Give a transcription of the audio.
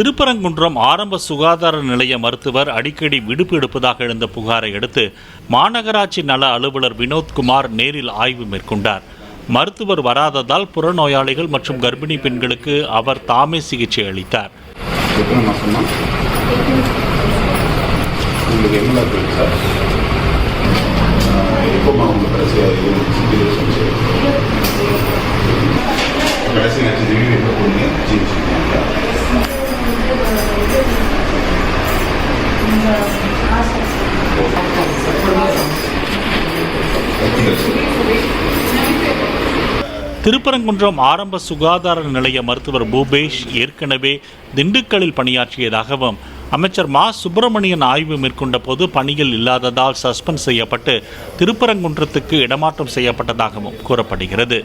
திருப்பரங்குன்றம் ஆரம்ப சுகாதார நிலைய மருத்துவர் அடிக்கடி விடுப்பு எடுப்பதாக எழுந்த புகாரை அடுத்து மாநகராட்சி நல அலுவலர் வினோத்குமார் நேரில் ஆய்வு மேற்கொண்டார். மருத்துவர் வராததால் புறநோயாளிகள் மற்றும் கர்ப்பிணி பெண்களுக்கு அவர் தாமே சிகிச்சை அளித்தார். எத்தனை திருப்பரங்குன்றம் ஆரம்ப சுகாதார நிலைய மருத்துவர் பூபேஷ் ஏற்கனவே திண்டுக்கல்லில் பணியாற்றியதாகவும் அமைச்சர் மா. சுப்பிரமணியன் ஆய்வு மேற்கொண்ட போது பணியில் இல்லாததால் சஸ்பெண்ட் செய்யப்பட்டு திருப்பரங்குன்றத்துக்கு இடமாற்றம் செய்யப்பட்டதாகவும் கூறப்படுகிறது.